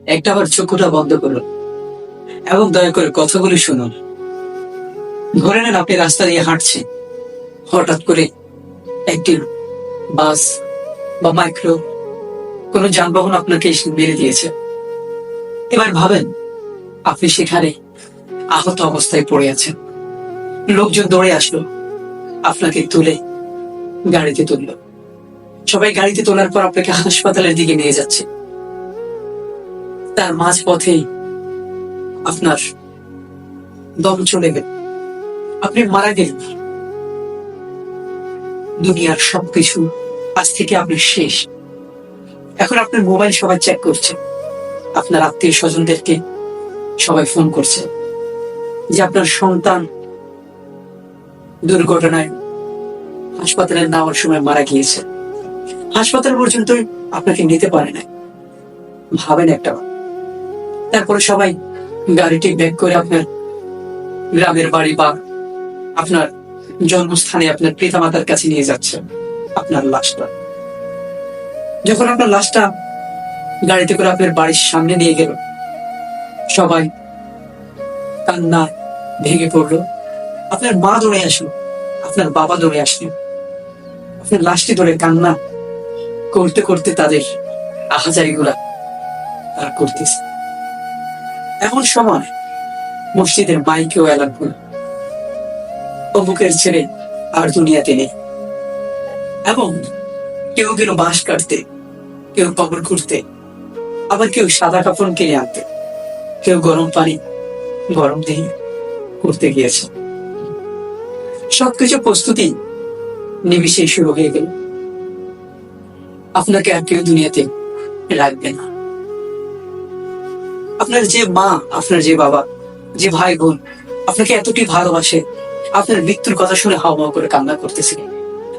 একটা আবার চোখটা বন্ধ করুন এবং দয়া করে কথাগুলি শুনুন। ধরে নেন আপনি রাস্তা দিয়ে হাঁটছেন। হঠাৎ করে একটি বাস বা মাইক্রো, কোনো যানবাহন আপনাকে মেরে দিয়েছে। এবার ভাবেন, আপনি সেখানে আহত অবস্থায় পড়ে আছেন। লোকজন দৌড়ে আসলো, আপনাকে তুলে গাড়িতে তুললো। সবাই গাড়িতে তোলার পর আপনাকে হাসপাতালের দিকে নিয়ে যাচ্ছে। তার মাঝ পথেই আপনার দম চলে গেল। আপনি মারা গেলেন। দুনিয়ার সবকিছু আজ থেকে আপনি শেষ। এখন আপনার মোবাইল সবাই চেক করছে। আপনার আত্মীয় স্বজনদেরকে সবাই ফোন করছে যে আপনার সন্তান দুর্ঘটনায় হাসপাতালে নেওয়ার সময় মারা গিয়েছে। হাসপাতাল পর্যন্ত আপনাকে নিতে পারে না ভাবেন একটা। তারপরে সবাই গাড়িটি ব্যাক করে আপনার গ্রামের বাড়ি বা আপনার জন্মস্থানে আপনার পিতামাতার কাছে নিয়ে যাচ্ছে আপনার লাশটা। যখন আপনার লাশটা গাড়িতে করে আপনার বাড়ির সামনে নিয়ে গেল, সবাই কান্না ভেঙে পড়ল। আপনার মা দৌড়ে আসলো, আপনার বাবা দৌড়ে আসলেন। আপনার লাশটি ধরে কান্না করতে করতে তাদের আহাজারিগুলা তারা করতেছে। এমন সময় মসজিদের মাইকেও এলান হল। অমুকের ছেলে আর দুনিয়াতে নেই। এবং কেউ গেল বাঁশ কাটতে, কেউ কবর খুঁড়তে, আবার কেউ সাদা কাপড় কিনে আনতে, কেউ গরম পানি, গরম দিয়ে করতে গিয়েছে। সবকিছু প্রস্তুতি নিমিশে শুরু হয়ে গেল। আপনাকে আর কেউ দুনিয়াতে রাখবে না। আপনার যে মা, আপনার যে বাবা, যে ভাই বোন, আপনাকে এতটি ভালোবাসে, আপনার মৃত্যুর কথা শুনে হাওয়া করে কান্না করতেছে।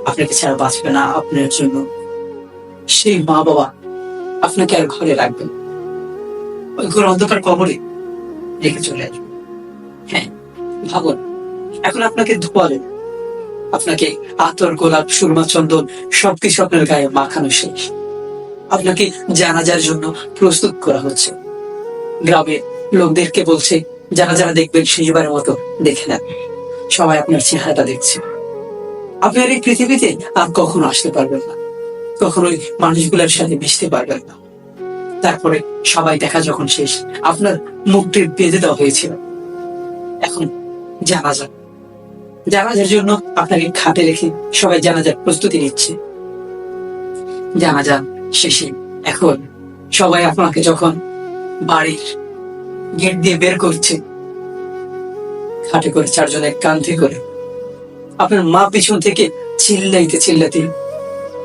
আপনাকে ছাড়া বাঁচবে না আপনার জন্য। সেই মা বাবা আপনাকে আর ঘরে রাখবে না। ওই ঘর অন্ধকার কবরে রেখে চলে আসবে। হ্যাঁ ভাবুন, এখন আপনাকে ধোয়ালেন আপনাকে আতর, গোলাপ, সুরমা, চন্দন সবকিছু আপনার গায়ে মাখানো শেষ। আপনাকে জানাজার জন্য প্রস্তুত করা হচ্ছে। গ্রামে লোকদেরকে বলছে, যারা যারা দেখবেন শেষবারের মতো, দেখে নেন। সবাই আপনার চেহারাটা দেখছে। আপনার এই পৃথিবীতে আর কখনো আসতে পারবেন না। কখনোই মানুষগুলোর সাথে মিশতে পারবেন না। তারপরে সবাই দেখা যখন শেষ, আপনার মুখটি বেঁধে দেওয়া হয়েছিল। এখন জানা জানাজা। জানাজার জন্য আপনাকে খাটে রেখে সবাই জানাজার প্রস্তুতি নিচ্ছে। জানাজা শেষে। এখন সবাই আপনাকে যখন বাড়ির গেট দিয়ে বের করছে। খাটে করে চারজনের কান্ধে করে। আপনার মা পিছন থেকে চিল্লাইতে চিল্লাতে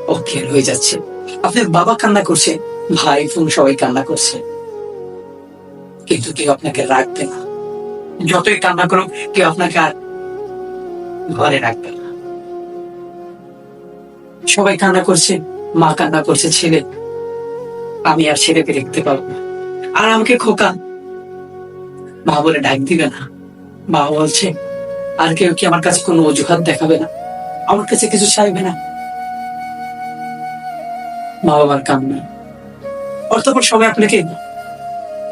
অজ্ঞান হয়ে যাচ্ছে। আপনার বাবা কান্না করছে, ভাই, বোন সবাই কান্না করছে। কিন্তু কেউ আপনাকে রাখবে না। যতই কান্না করুক, কেউ আপনাকে আর ঘরে রাখবে না। সবাই কান্না করছে, মা কান্না করছে, ছেলে। আমি আর ছেলেকে দেখতে পাবো না। আর আমাকে খোকা। মা বলে, ডাক দিবে না। মা বলছে, আর কেউ কি আমার কাছে কোনো অজুহাত দেখাবে না? আমার কাছে কিছু চাইবে না? মা বাবার কান্না। অর্থপর সবাই আপনাকে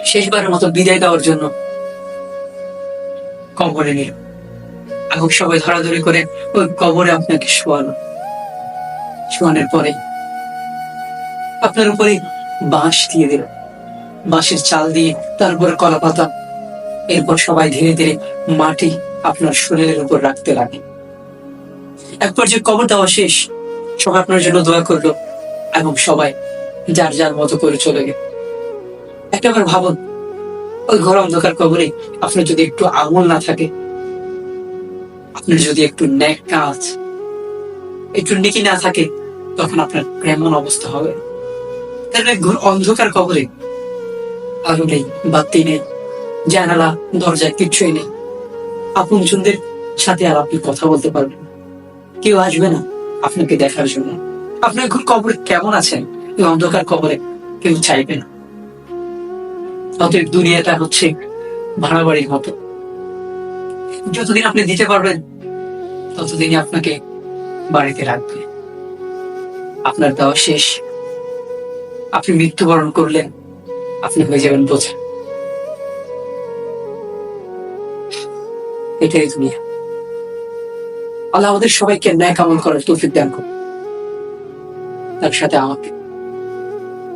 শেষবারের মতো বিদায় দেওয়ার জন্য কবরে নিল। এখন সবাই ধরাধরি করে ওই কবরে আপনাকে শোয়ালো। শোয়ানোর পরে আপনার উপরে বাঁশ দিয়ে দিল। বাঁশের চাল দিয়ে তারপরে কলা পাতা এরপর সবাই ধীরে ধীরে মাটি আপনার শরীরের উপর রাখতে লাগে। এক পর্যায়ে কবর দেওয়া শেষ, সবাই আপনার জন্য দোয়া করল এবং সবাই যার যার মতো করে চলে গেল। একটাবার ভাবুন, ওই ঘর অন্ধকার কবরে আপনার যদি একটু আমল না থাকে, আপনার যদি একটু ন্যাক কাজ একটু নেকি না থাকে, তখন আপনার কেমন অবস্থা হবে? তাহলে ঘোর অন্ধকার কবরে আলো নেই বাতি নেই জানালা দরজায় কিচ্ছুই নেই। আপন জনদের সাথে আর আপনি কথা বলতে পারবেন কেউ আসবে না আপনাকে দেখার জন্য। আপনার ঘর কবরে কেমন আছেন? এই অন্ধকার কবরে কেউ চাইবে না। অতএব দুনিয়াটা হচ্ছে ভাড়া বাড়ির মতো। যতদিন আপনি দিতে পারবেন, ততদিনই আপনাকে বাড়িতে রাখবে। আপনার দেওয়া শেষ। আপনি মৃত্যুবরণ করলেন। আপনি হয়ে যাবেন বোঝা এটাই দুনিয়া। আল্লাহ আমাদের সবাইকে ন্যায় কামল করার তৌফিক দান করুন। তার সাথে আমাকে।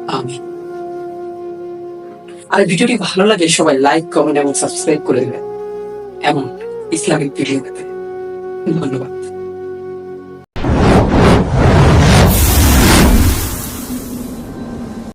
আমি আর ভিডিওটি ভালো লাগে সবাই লাইক, কমেন্ট এবং সাবস্ক্রাইব করে দেবেন। এমন ইসলামিক ভিডিও পেতে। ধন্যবাদ।